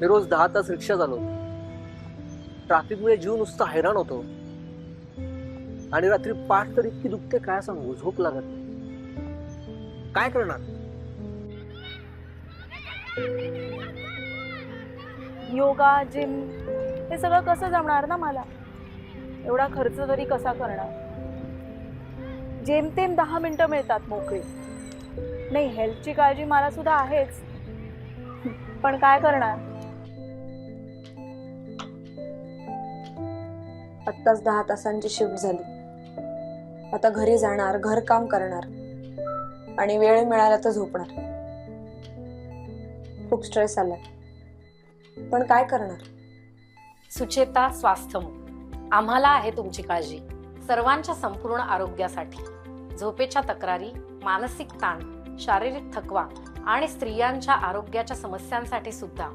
मी रोज दहा तास रिक्षा चालवतो. ट्रॅफिकमुळे जीव नुसता हैराण होतो. आणि रात्री पाठ तर इतकी दुखते काय सांगू झोप लागत नाही. काय करणार? योगा जिम हे सगळं कसं जमणार ना मला? एवढा खर्च तरी कसा करणार? जेमतेम दहा मिनिटं मिळतात मोकळी. नाही हेल्थची काळजी मला सुद्धा आहेच. पण काय करणार? आत्ताच दहा तासांची शिफ्ट झाली. आता घरी जाणार घरकाम करणार आणि वेळ मिळाला तर झोपणार. खूप स्ट्रेस आलाय. पण काय करणार? सुचेता स्वास्थ्यम आम्हाला आहे तुमची काळजी. सर्वांच्या संपूर्ण आरोग्यासाठी. झोपेच्या तक्रारी मानसिक ताण शारीरिक थकवा आणि स्त्रियांच्या आरोग्याच्या समस्यांसाठी सुद्धा.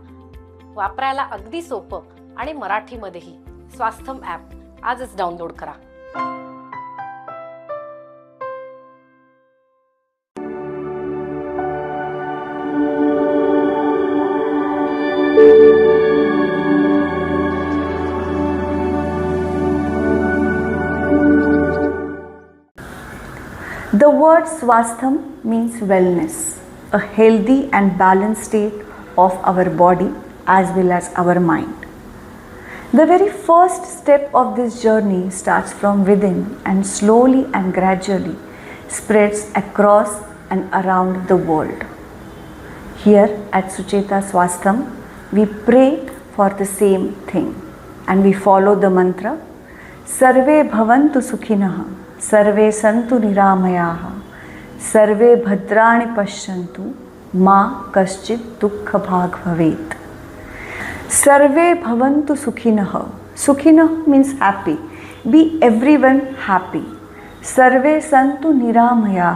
वापरायला अगदी सोपं आणि मराठीमध्येही. स्वास्थ्यम ॲप. आजच डाउनलोड करा The word swastham means wellness, a healthy and balanced state of our body as well as our mind. The very first step of this journey starts from within and slowly and gradually spreads across and around the world. Here at Sucheta Swastham, we pray for the same thing and we follow the mantra Sarve Bhavantu Sukhinaha, Sarve Santu Niramayaha, Sarve Bhadrani paschantu, Ma Kaschit Dukkha Bhavet. सर्वे भवन्तु सुखिनः सुखिनः means happy be everyone happy सर्वे संतु निरामया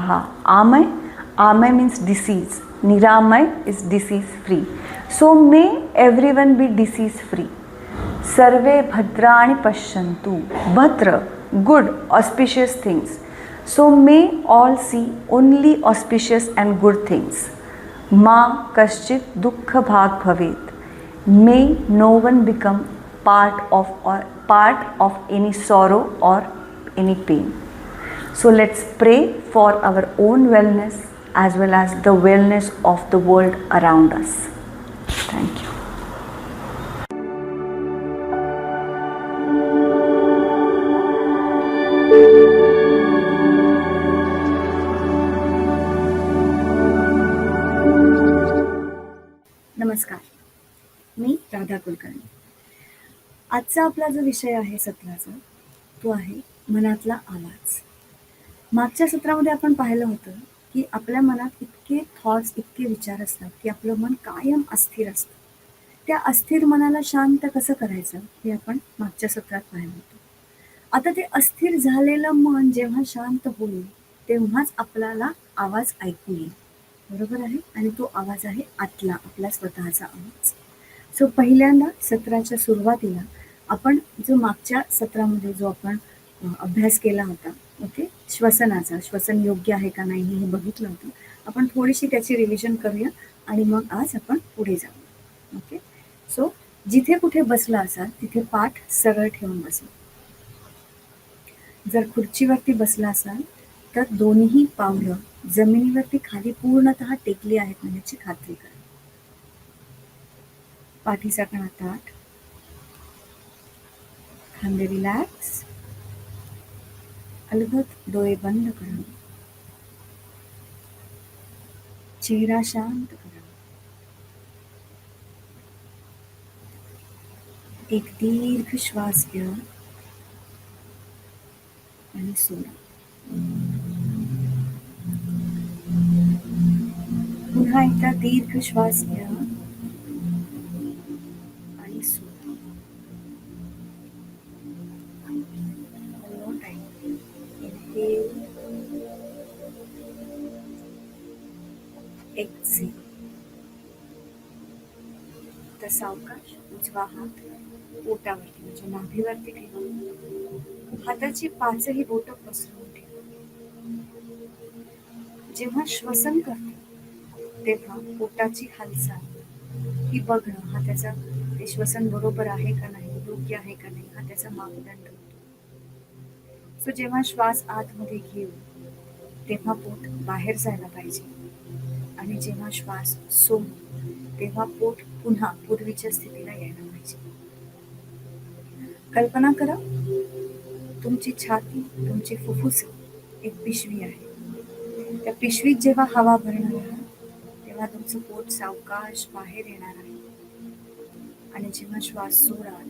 आमय आमय means disease निरामय is disease free so may everyone be disease free सर्वे भद्रा आणि भद्र good auspicious things so may all see only auspicious and good things मा कश्चित दुःख भाग भवेत may no one become part of or part of any sorrow or any pain. So let's pray for our own wellness as well as the wellness of the world around us. Thank you Kulkarni आजचा आपला जो विषय आहे सत्राचा तो आहे मनातला आवाज. मागच्या सत्रामध्ये आपण पाहिलं होतं की आपल्या मनात इतके थॉट्स इतके विचार असतात की आपलं मन कायम अस्थिर असतं. त्या अस्थिर मनाला शांत कसं करायचं हे आपण मागच्या सत्रात पाहिलं होतं. आता ते अस्थिर झालेलं मन जेव्हा शांत होईल तेव्हाच आपल्याला आवाज ऐकू येईल. बरोबर आहे? आणि तो आवाज आहे आतला आपला स्वतःचा आवाज. सो पहिल्यांदा सत्राच्या सुरुवातीला आपण जो मागच्या सत्रामध्ये जो आपण अभ्यास केला होता ओके? श्वसनाचा श्वसन योग्य आहे का नाही हे बघितलं होतं. आपण थोडीशी त्याची रिव्हिजन करूया आणि मग आज आपण पुढे जाऊ ओके? सो जिथे कुठे बसला असाल तिथे पाठ सरळ ठेवून बसला जर खुर्चीवरती बसला असाल तर दोन्ही पावलं जमिनीवरती खाली पूर्णतः टेकली आहेत ना खात्री करा. पाठीचा कणा ताठ खांदे रिलॅक्स अलगद डोळे बंद करा चेहरा शांत करा एक दीर्घ श्वास घ्या आणि सोडा. पुन्हा एकदा दीर्घ श्वास घ्या Exhale. तर सावकाश उजवा हात पोटावरती म्हणजे नाभीवरती ठेवा. हाताची पाचही बोट पसरून ठेवा. जेव्हा श्वसन करतो तेव्हा पोटाची हालचाल. ही बघणं हा त्याचा ते श्वसन बरोबर आहे का नाही योग्य आहे का नाही हा त्याचा मापदंड. होतो सो जेव्हा श्वास आतमध्ये घेऊ तेव्हा पोट बाहेर जायला पाहिजे. आणि जेव्हा श्वास सोडू तेव्हा पोट पुन्हा पूर्वीच्या स्थितीला यायला पाहिजे. कल्पना करा तुमची छाती तुमची फुफ्फुस एक पिशवी आहे. त्या पिशवीत जेव्हा हवा भरणार आहे तेव्हा तुमचं पोट सावकाश बाहेर येणार आहे. आणि जेव्हा श्वास सोडाल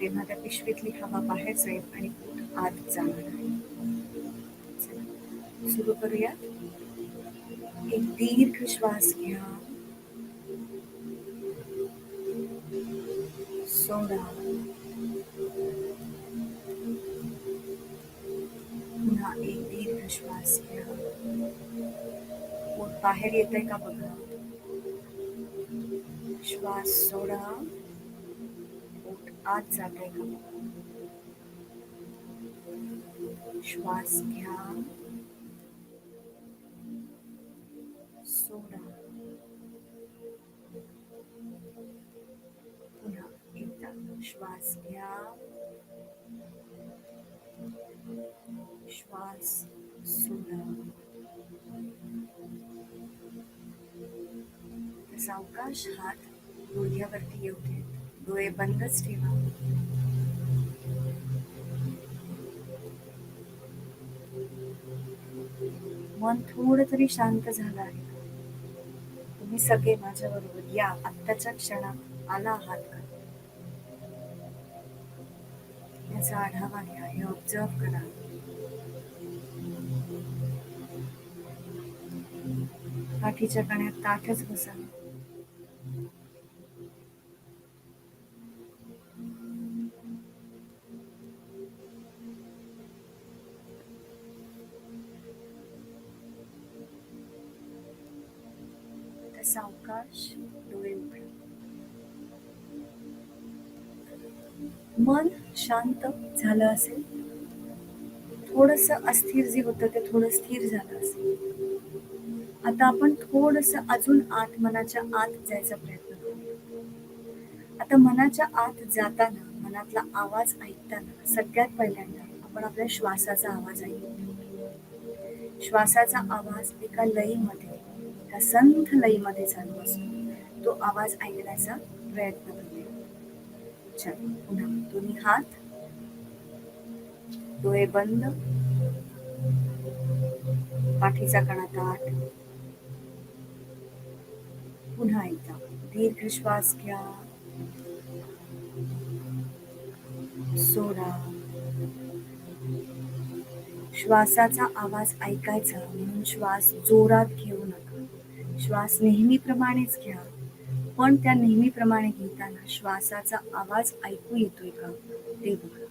तेव्हा त्या पिशवीतली हवा बाहेर जाईल आणि पोट आत जाणार आहे. सुरू करूयात. एक दीर्घ श्वास घ्या सोडा एक दीर्घ श्वास घ्या पोट बाहेर येत आहे का बघा श्वास सोडा पोट आत जात का श्वास घ्या सोडा पुन्हा एकदा श्वास घ्या श्वास सोडा सावकाश हात डोळ्यावरती येऊ देत डोळे बंदच ठेवा मन थोडं तरी शांत झालं आहे तुम्ही सगळे माझ्या बरोबर या. आत्ताच्या क्षणात आला आहात का? याचा आढावा घ्या. हे ऑब्झर्व करा. पाठीच्या कण्यात ताठच बसा. मन शांत झालं असेल थोडस अस्थिर जे होतं ते थोडं स्थिर झालं असेल. आता आपण थोडस अजून आत मनाच्या आत जायचा प्रयत्न करू आता मनाच्या आत जाताना मनातला आवाज ऐकताना सगळ्यात पहिल्यांदा आपण आपल्या श्वासाचा आवाज ऐकतो श्वासाचा आवाज एका लयीमध्ये एका संथ लईमध्ये चालू असतो तो आवाज ऐकण्याचा प्रयत्न करते. चल पुन्हा दोन्ही हात. डोळे बंद. पाठीचा कणा ताट पुन्हा एकदा दीर्घ श्वास घ्या. सोडा. श्वासाचा आवाज ऐकायचा म्हणून श्वास जोरात घेऊ नका. श्वास नेहमीप्रमाणेच घ्या. पण त्या नेहमीप्रमाणे घेताना श्वासाचा आवाज ऐकू येतोय का? ते बघा.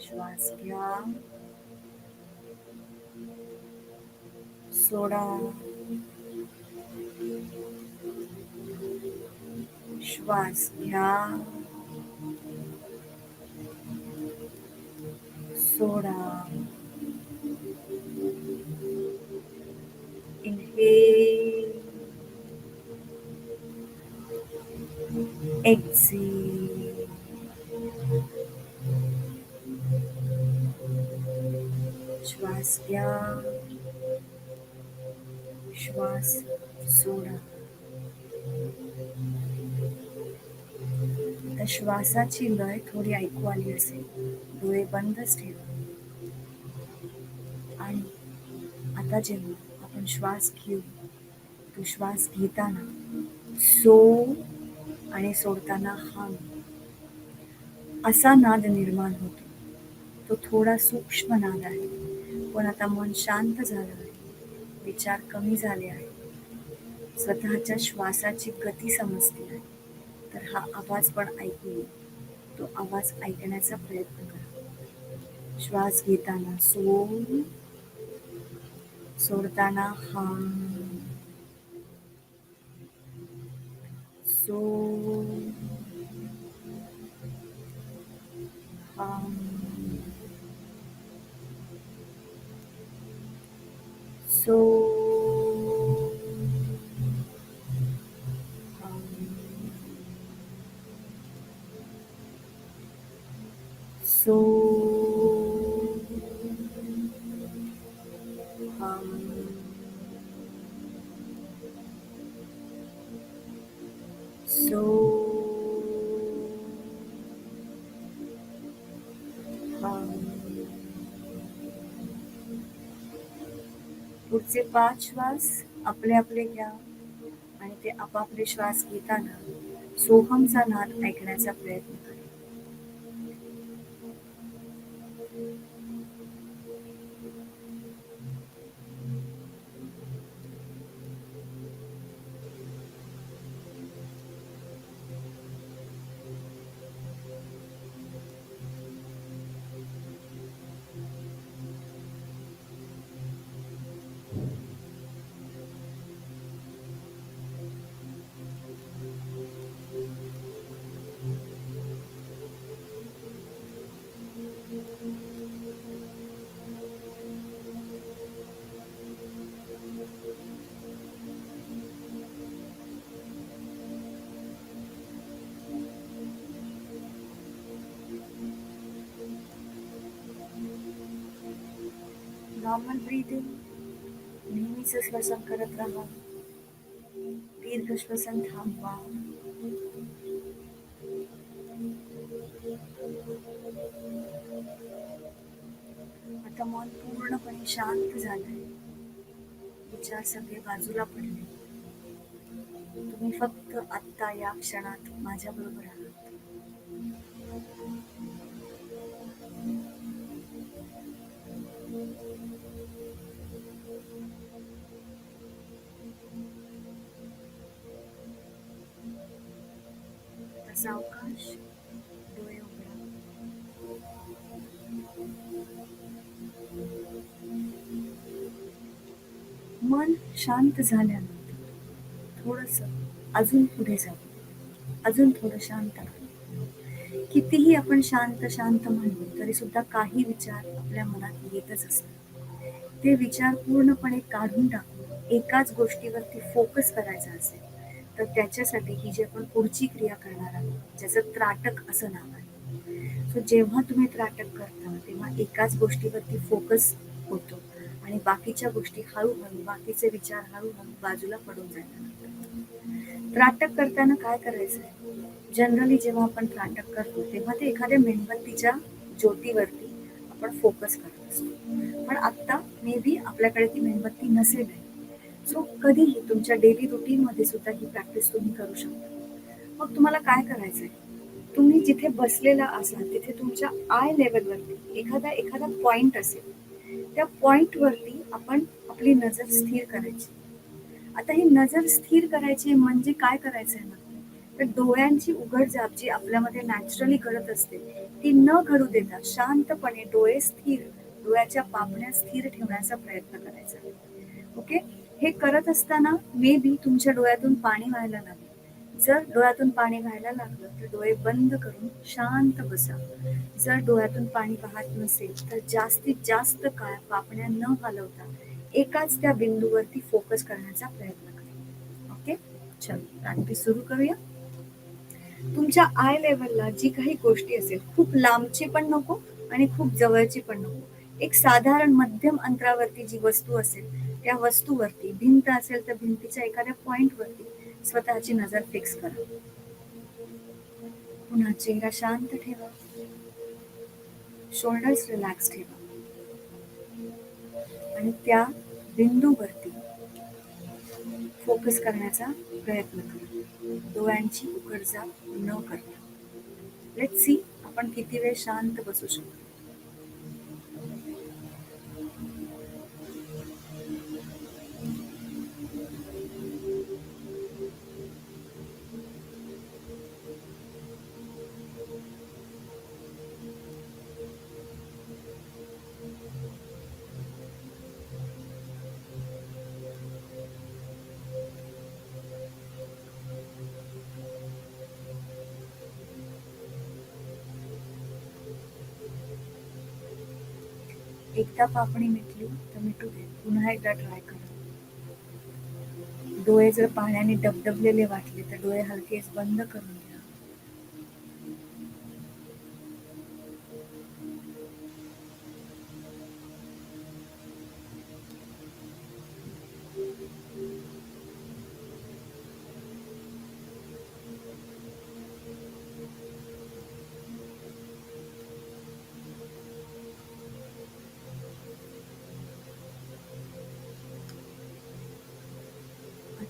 श्वास घ्या. सोडा. श्वास घ्या. सोडा तर श्वासाची लय थोडी ऐकू आली असेल. डोळे बंदच ठेवा. आणि आता जेव्हा आपण श्वास घेऊ तो श्वास घेताना सो आणि सोडताना हम असा नाद निर्माण होतो. तो थोडा सूक्ष्म नाद आहे. पण आता मन शांत झालं आहे. विचार कमी झाले आहे स्वतःच्या श्वासाची गती समजते आहे. तर हा आवाज़ पण ऐकू नये तो आवाज़ ऐकण्याचा प्रयत्न करा. श्वास घेताना सो सोडताना हा. सो हा. सो पुढचे पाच श्वास आपले आपले घ्या आणि ते आपापले श्वास घेताना सोहमचा नाद ऐकण्याचा प्रयत्न नॉर्मल ब्रीदिंग नेहमीच श्वसन करत राहा दीर्घ श्वसन थांबवा आता मन पूर्णपणे शांत झालंय. विचार सगळे बाजूला पडले. तुम्ही फक्त आत्ता या क्षणात माझ्या बरोबर आहात. तसा डोळे उघडा मन शांत झाल्यानंतर थोडस अजून पुढे जाऊ. अजून थोडं शांत कितीही आपण शांत शांत म्हणलो तरी सुद्धा काही विचार आपल्या मनात येतच असतात. ते विचार पूर्णपणे काढून टाकून एकाच गोष्टीवरती फोकस करायचा असेल तर त्याच्यासाठी ही जी आपण पुढची क्रिया करणार आहोत ज्याचं त्राटक असं नाव आहे. सो जेव्हा तुम्ही त्राटक करता तेव्हा एकाच गोष्टीवरती फोकस होतो आणि बाकीच्या गोष्टी हळूहळू बाकीचे विचार हळूहळू बाजूला पडून जातात. त्राटक करताना काय करायचं आहे जनरली जेव्हा आपण त्राटक करतो तेव्हा ते एखाद्या मेणबत्तीच्या ज्योतीवरती आपण फोकस करत असतो. पण आत्ता मे बी आपल्याकडे ती मेणबत्ती नसेल सो कधीही तुमच्या डेली रुटीनमध्ये सुद्धा ही प्रॅक्टिस तुम्ही करू शकता. मग तुम्हाला काय करायचंय? तुम्ही जिथे बसलेला असाल तिथे तुमच्या आय लेवलवरती एखादा एखादा पॉइंट असेल त्या पॉइंटवरती आपण आपली नजर स्थिर करायची. आता ही नजर स्थिर करायची म्हणजे काय करायचंय ना? तर डोळ्यांची उघडझाप जी आपल्यामध्ये नॅचरली घडत असते ती न घडू देता शांतपणे डोळे स्थिर डोळ्याच्या पापण्या स्थिर ठेवण्याचा प्रयत्न करायचा. ओके हे करत असताना मे बी तुमच्या डोळ्यातून पाणी व्हायला लागेल. जर डोळ्यातून पाणी व्हायला लागलं तर डोळे बंद करून शांत बसा. जर डोळ्यातून पाणी वाहत नसेल तर जास्तीत जास्त काळ पापण्या न हलवता एकाच त्या बिंदूवरती फोकस करण्याचा प्रयत्न करा. ओके चल प्रॅक्टिस सुरू करूया. तुमच्या आय लेवलला जी काही गोष्टी असेल खूप लांबची पण नको आणि खूप जवळची पण नको. एक साधारण मध्यम अंतरावरती जी वस्तू असेल त्या वस्तूवरती भिंत असेल तर भिंतीच्या एखाद्या पॉइंटवरती स्वतःची नजर फिक्स करा. पुन्हा चेहरा शांत ठेवा. शोल्डर्स रिलॅक्स ठेवा. आणि त्या बिंदूवरती फोकस करण्याचा प्रयत्न करा. डोळ्यांची उघडझाप न करता. लेट सी आपण किती वेळ शांत बसू शकतो. एकदा पापणी मिटली तर मिटू दे. पुन्हा एकदा ट्राय करा. डोळे जर पाण्याने डबडबलेले वाटले तर डोळे हलकेच बंद करून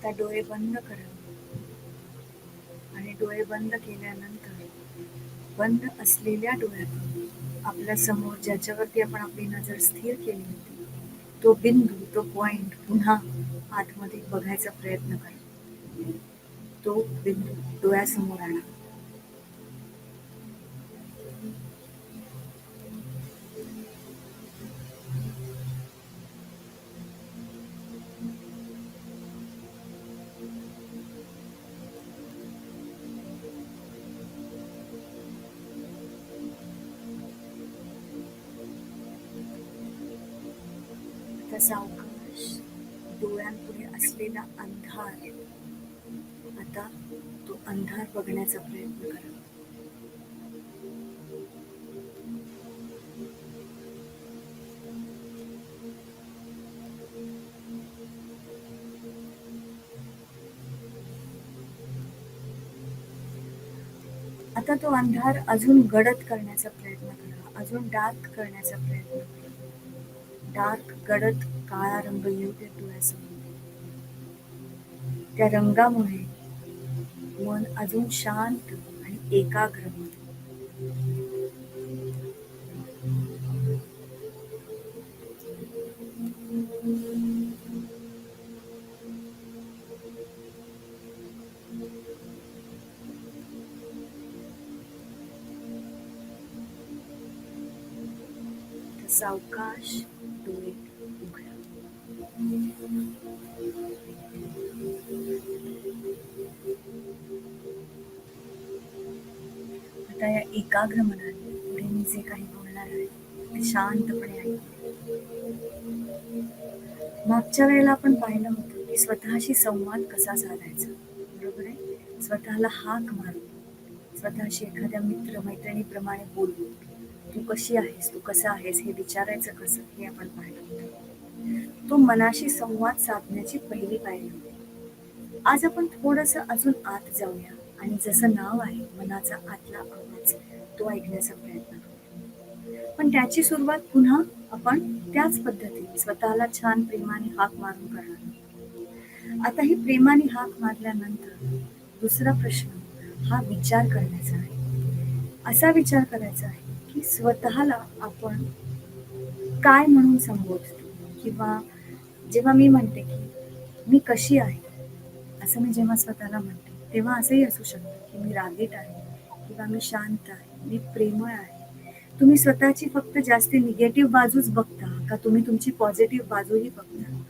आता डोळे बंद करा आणि डोळे बंद केल्यानंतर बंद असलेल्या डोळ्यातून आपल्यासमोर ज्याच्यावरती आपण आपली नजर स्थिर केली होती तो बिंदू तो पॉइंट पुन्हा आतमध्ये बघायचा प्रयत्न करा. तो बिंदू डोळ्यासमोर आणा. करण्याचा प्रयत्न करा. आता तो अंधार अजून गडद करण्याचा प्रयत्न करा. अजून डार्क करण्याचा प्रयत्न करा. डार्क गडद काळा रंग येऊ दे डोळ्यासमोर त्या रंगामुळे मन अजून शांत आणि एकाग्र सावकाश एकाग्र मनाने पुढे मी जे काही बोलणार आहे ते शांतपणे ऐका मागच्या वेळेला आपण पाहिलं होतं की स्वतःशी संवाद कसा साधायचा बरोबर आहे? स्वतःला हाक मारून स्वतःशी एखाद्या मित्र मैत्रिणीप्रमाणे बोलून तू कशी आहेस? तू कसा आहेस? हे विचारायचं कसं? हे आपण पाहिलं होतं. तो मनाशी संवाद साधण्याची पहिली पायरी होती. आज आपण थोडस अजून आत जाऊया आणि जसं नाव आहे मनाचा आतला आवाज तो ऐकण्याचा प्रयत्न पण त्याची सुरुवात पुन्हा आपण त्याच पद्धतीने स्वतःला छान प्रेमाने हाक मारून करणार आता ही प्रेमाने हाक मारल्यानंतर दुसरा प्रश्न हा विचार करण्याचा आहे. असा विचार करायचा आहे की स्वतःला आपण काय म्हणून संबोधतो? किंवा जेव्हा मी म्हणते की मी कशी आहे? असं मी जेव्हा स्वतःला म्हणते तेव्हा असंही असू शकतं की मी रागीट आहे किंवा मी शांत आहे. मी प्रेमळ आहे. तुम्ही स्वतःची फक्त जास्ती निगेटिव्ह बाजूच बघता का तुम्ही तुमची पॉझिटिव्ह बाजूही बघता?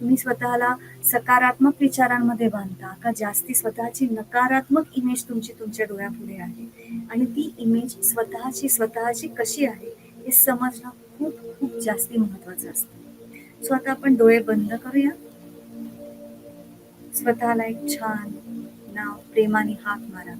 तुम्ही स्वतःला सकारात्मक विचारांमध्ये बांधता का जास्ती स्वतःची नकारात्मक इमेज तुमची तुमच्या डोळ्यापुढे आहे? आणि ती इमेज स्वतःची स्वतःची कशी आहे हे समजणं खूप खूप जास्ती महत्वाचं असतं. सो आता आपण डोळे बंद करूया. स्वतःला एक छान नाव प्रेमाने हाक मारा.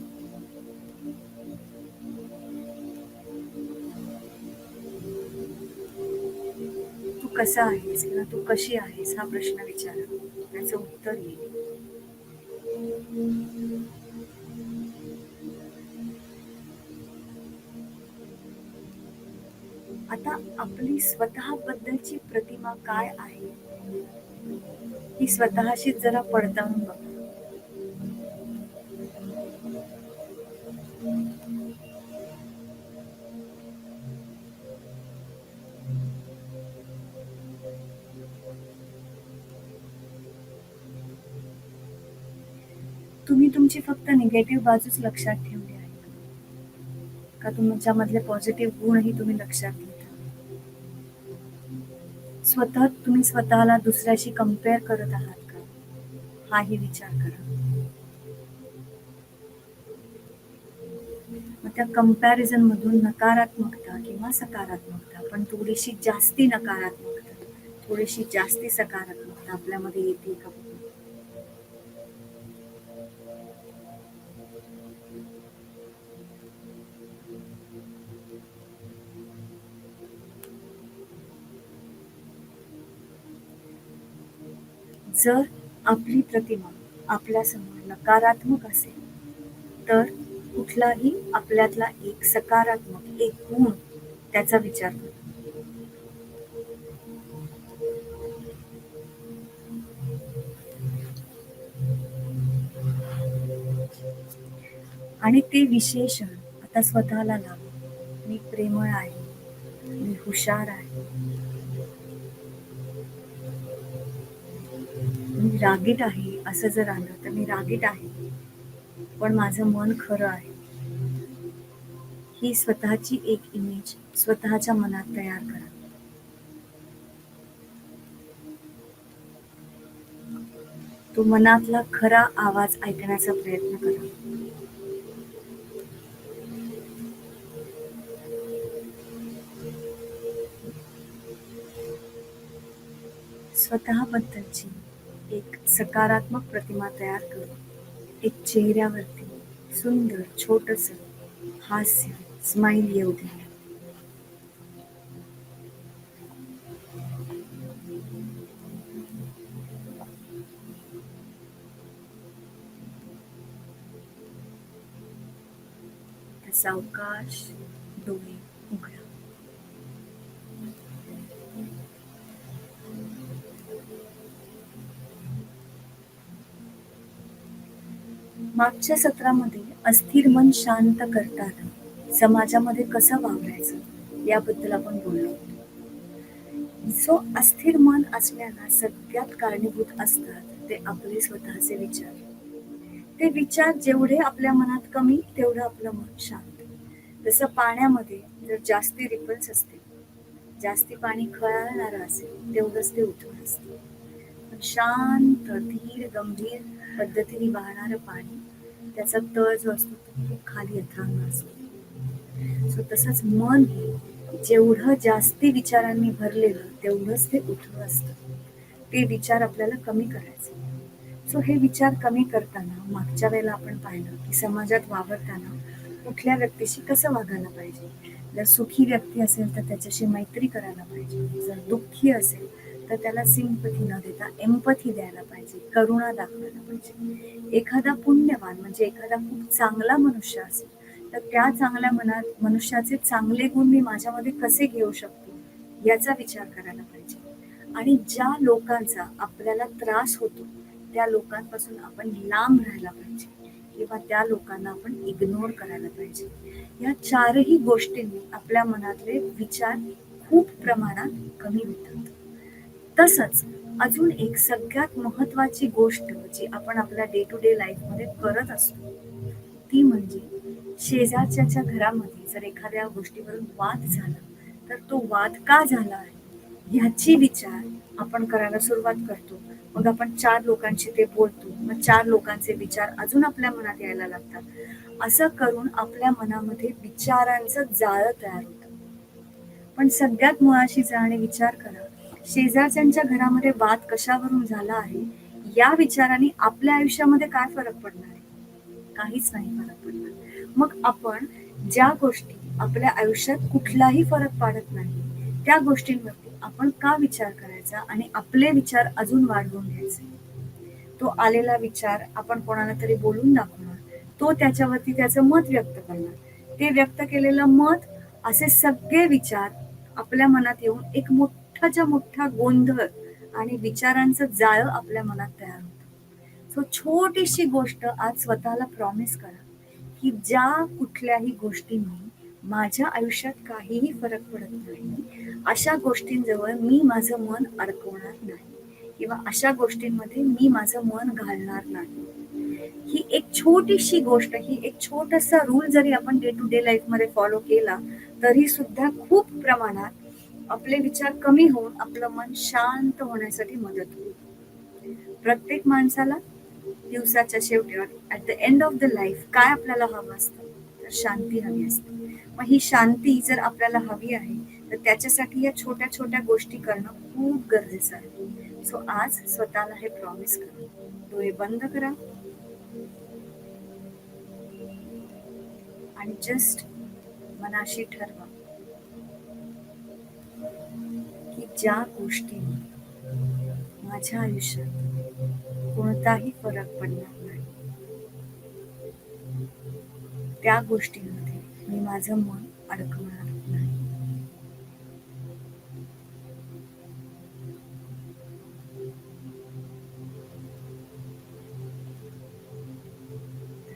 कसा आहेस किंवा तू कशी आहेस हा प्रश्न विचारा. त्याचं उत्तर येईल आता आपली स्वतःबद्दलची प्रतिमा काय आहे? ही स्वतःशीच जरा पडताळून बघा. तुम्ही तुमची फक्त निगेटिव्ह बाजूच लक्षात ठेवली आहे. का तुमच्यामधले पॉझिटिव्ह गुणही तुम्ही लक्षात घेता? स्वतः तुम्ही स्वतःला दुसऱ्याशी कंपेअर करत आहात का? हाही विचार करा. मग त्या त्या कंपॅरिझन मधून नकारात्मकता किंवा सकारात्मकता पण थोडीशी जास्ती नकारात्मकता थोडीशी जास्ती सकारात्मकता आपल्यामध्ये येते का? जर आपली प्रतिमा आपल्यासमोर नकारात्मक असेल तर कुठलाही आपल्यातला एक सकारात्मक एक गुण त्याचा विचार करतो आणि ते विशेषण आता स्वतःला लाव. मी प्रेमळ आहे मी हुशार आहे. रागीट आहे असं जर आलं तर मी रागीट आहे. पण माझं मन खरं आहे. ही स्वतःची एक इमेज स्वतःच्या मनात तयार करा. तो मनातला खरा आवाज ऐकण्याचा प्रयत्न करा. स्वतःबद्दलची एक सकारात्मक प्रतिमा तयार करू। एक चेहऱ्यावरती सुंदर छोटस हास्य स्माइल येऊ दे। सावकाश मागच्या सत्रामध्ये अस्थिर मन शांत करताना समाजामध्ये कसं वावरायचं याबद्दल आपण बोललो सो अस्थिर मन असण्याला सगळ्यात कारणीभूत असतात ते आपले स्वतःचे विचार. ते विचार जेवढे आपल्या मनात कमी तेवढं आपलं मन शांत. जसं पाण्यामध्ये जर जास्ती रिपल्स असतील जास्ती पाणी खळाळणारं असेल तेवढंच ते उठून असते शांत धीर गंभीर पद्धतीने वाहणारं पाणी त्याचा तळ जो असतो तो खूप खाली अथांग असतो. सो तसंच मन हे जेवढं जास्ती विचारांनी भरलेलं तेवढंच ते उठलं असतं. ते विचार आपल्याला कमी करायचे. सो हे विचार कमी करताना मागच्या वेळेला आपण पाहिलं की समाजात वावरताना कुठल्या व्यक्तीशी कसं वागायला पाहिजे? जर सुखी व्यक्ती असेल तर त्याच्याशी मैत्री करायला पाहिजे. जर दुःखी असेल तर त्याला सिंपथी न देता एम्पथी द्यायला पाहिजे करुणा दाखवायला पाहिजे. एखादा पुण्यवान म्हणजे एखादा खूप चांगला मनुष्य असेल तर त्या चांगल्या मनात मनुष्याचे चांगले गुण मी माझ्यामध्ये कसे घेऊ शकतो याचा विचार करायला पाहिजे. आणि ज्या लोकांचा आपल्याला त्रास होतो त्या लोकांपासून आपण लांब राहायला पाहिजे किंवा त्या लोकांना आपण इग्नोर करायला पाहिजे. या चारही गोष्टींनी आपल्या मनातले विचार खूप प्रमाणात कमी होतात. तसंच अजून एक सगळ्यात महत्वाची गोष्ट जी आपण आपल्या डे टू डे लाईफमध्ये करत असतो ती म्हणजे शेजारच्या घरामध्ये जर एखाद्या गोष्टीवरून वाद झाला तर तो वाद का झाला आहे? ह्याची विचार आपण करायला सुरुवात करतो. मग आपण चार लोकांशी ते बोलतो. मग चार लोकांचे विचार अजून आपल्या मनात यायला लागतात. असं करून आपल्या मनामध्ये विचारांचं जाळं तयार होतं. पण सगळ्यात मुळाशी जा आणि विचार करा शेजारच्यांच्या घरामध्ये वाद कशावरून झाला आहे? या विचाराने आपल्या आयुष्यामध्ये काय फरक पडणार आहे? काहीच नाही फरक पडणार. मग आपण ज्या गोष्टी आपल्या आयुष्यात कुठलाही फरक पाडत नाही त्या गोष्टींवरती आपण का विचार करायचा आणि आपले विचार अजून वाढवून घ्यायचे? तो आलेला विचार आपण कोणाला तरी बोलून दाखवणार. तो त्याच्यावरती त्याचं मत व्यक्त करणार. ते व्यक्त केलेलं मत असे सगळे विचार आपल्या मनात येऊन एक मोठाच्या मोठा गोंधळ आणि विचारांचं जाळं आपल्या मनात तयार होतं. सो छोटीशी गोष्ट आज स्वतःला प्रॉमिस करा की ज्या कुठल्याही गोष्टींनी माझ्या आयुष्यात काहीही फरक पडत नाही अशा गोष्टींजवळ मी माझं मन अडकवणार नाही किंवा अशा गोष्टींमध्ये मी माझं मन घालणार नाही. ही एक छोटीशी गोष्ट ही एक छोटासा रूल जरी आपण डे टू डे लाईफमध्ये फॉलो केला तरी सुद्धा खूप प्रमाणात आपले विचार कमी होऊन आपलं मन शांत होण्यासाठी मदत होईल. प्रत्येक माणसाला दिवसाच्या शेवटी at the end of the life काय आपल्याला हवं असतं? तर शांती हवी असते. मग ही शांती जर आपल्याला हवी आहे तर त्याच्यासाठी या छोट्या छोट्या गोष्टी करणं खूप गरजेचं आहे. सो आज स्वतःला हे प्रॉमिस करा. डोळे बंद करा. आणि जस्ट मनाशी ठरवा. ज्या गोष्टीने माझ्या आयुष्यात कोणताही फरक पडणार नाही त्या गोष्टींमध्ये मी माझं मन अडकवणार नाही.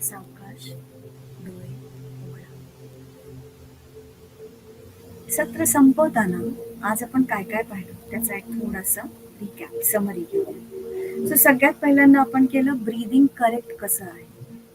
सावकाश डोळे उघडा. सत्र संपवताना आज आपण काय काय पाहिलं? त्याचा एक थोडासा रिकॅप समरी घेऊया सो सगळ्यात पहिल्यांदा आपण केलं ब्रीदिंग करेक्ट कसं आहे?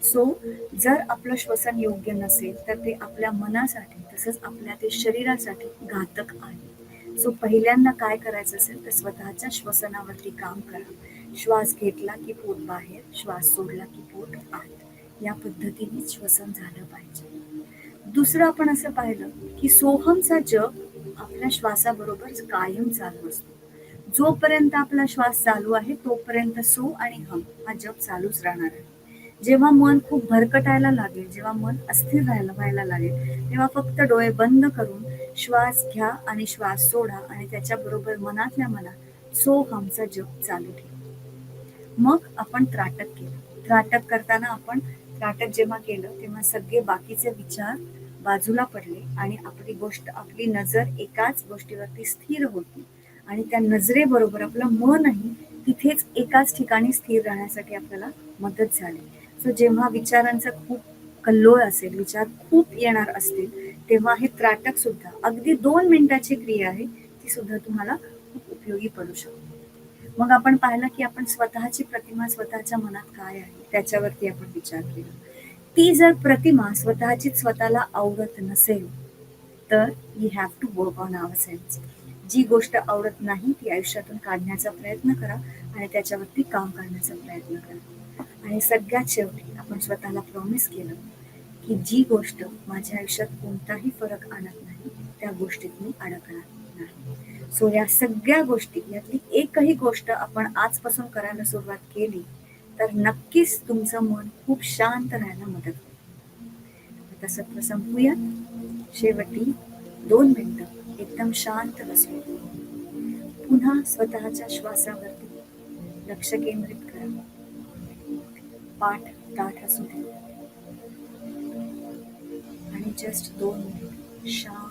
सो जर आपलं श्वसन योग्य नसेल तर ते आपल्या मनासाठी तसंच आपल्या ते शरीरासाठी घातक आहे. सो पहिल्यांदा काय करायचं असेल तर स्वतःच्या श्वसनावरती काम करा. श्वास घेतला की पोट बाहेर श्वास सोडला की पोट आत. या पद्धतीने श्वसन झालं पाहिजे. दुसरं आपण असं पाहिलं की सोहमचा जप आपल्या श्वासाबरोबर कायम चालू असतो. जोपर्यंत आपला श्वास चालू आहे तोपर्यंत सो आणि हम हा जप चालूच राहणार आहे. जेव्हा मन खूप भरकटायला लागेल जेव्हा मन अस्थिर राहायला व्हायला लागेल तेव्हा फक्त डोळे बंद करून श्वास घ्या आणि श्वास सोडा आणि त्याच्याबरोबर मनातल्या मनात सो हमचा जप चालू ठेवा. मग आपण त्राटक केलं. त्राटक करताना आपण त्राटक जेव्हा केलं तेव्हा सगळे बाकीचे विचार बाजूला पडले आणि आपली गोष्ट आपली नजर एकाच गोष्टीवरती स्थिर होती. आणि त्या नजरेबरोबर आपलं मनही तिथेच एकाच ठिकाणी स्थिर राहण्यासाठी आपल्याला मदत झाली. सो जेव्हा विचारांचा खूप कल्लोळ असेल विचार खूप येणार असतील तेव्हा हे त्राटक सुद्धा अगदी दोन मिनिटाची क्रिया आहे ती सुद्धा तुम्हाला खूप उपयोगी पडू शकते. मग आपण पाहिलं की आपण स्वतःची प्रतिमा स्वतःच्या मनात काय आहे त्याच्यावरती आपण विचार केला. ती जर प्रतिमा स्वतःची स्वतःला आवडत नसेल तर you have to work on ourselves जी गोष्ट आवडत नाही ती आयुष्यातून काढण्याचा प्रयत्न करा आणि त्याच्यावरती काम करण्याचा प्रयत्न करा. आणि सगळ्यात शेवटी आपण स्वतःला प्रॉमिस केलं की जी गोष्ट माझ्या आयुष्यात कोणताही फरक आणत नाही त्या गोष्टीत मी अडकणार नाही. सो या सगळ्या गोष्टी यातली एकही गोष्ट आपण आजपासून करायला सुरुवात केली तर नक्कीच तुमचं मन खूप शांत राहायला मदत होईल. आता सत्र संपूया शेवटी दोन मिनिटं एकदम शांत बसूया पुन्हा स्वतःच्या श्वासावरती लक्ष केंद्रित करा. पाठ ताठ असू दे. आणि जस्ट दोन मिनिट शांत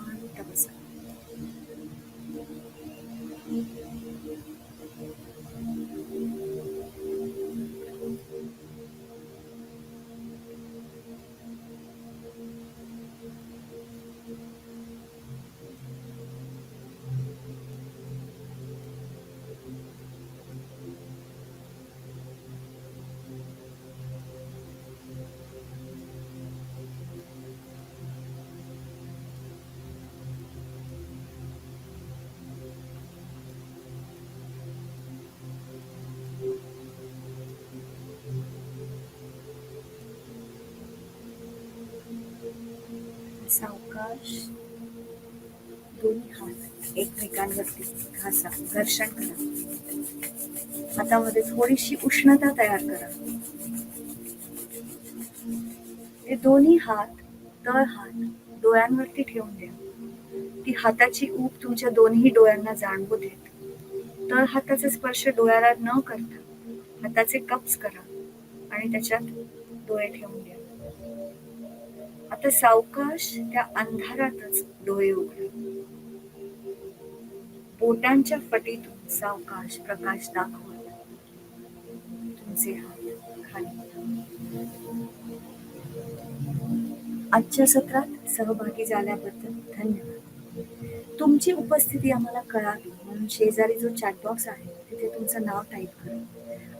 सावकाश दोन्ही हात एकमेकांवरती घासा घर्षण करा. हातामध्ये थोडीशी उष्णता तयार करा. ते दोन्ही हात तळ हात डोळ्यांवरती ठेवून द्या. ती हाताची ऊब तुमच्या दोन्ही डोळ्यांना जाणवू देत. तळ हाताचा स्पर्श डोळ्याला न करता हाताचे कप्स करा आणि त्याच्यात डोळे ठेवून द्या. आता सावकाश त्या अंधारातच डोळे उघडे. बोटांच्या फटीतून सावकाश प्रकाश दाखवत तुमचे हात खाली आजच्या सत्रात सहभागी झाल्याबद्दल धन्यवाद. तुमची उपस्थिती आम्हाला कळावी म्हणून शेजारी जो चॅटबॉक्स आहे तिथे तुमचं नाव टाईप करा.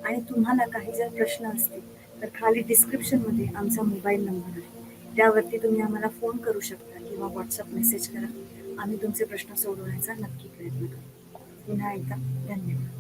आणि तुम्हाला काही जर प्रश्न असतील तर खाली डिस्क्रिप्शनमध्ये आमचा मोबाईल नंबर आहे. त्यावरती तुम्ही आम्हाला फोन करू शकता किंवा व्हॉट्सअप मेसेज करा. आम्ही तुमचे प्रश्न सोडवण्याचा नक्की प्रयत्न करू. पुन्हा एकदा धन्यवाद.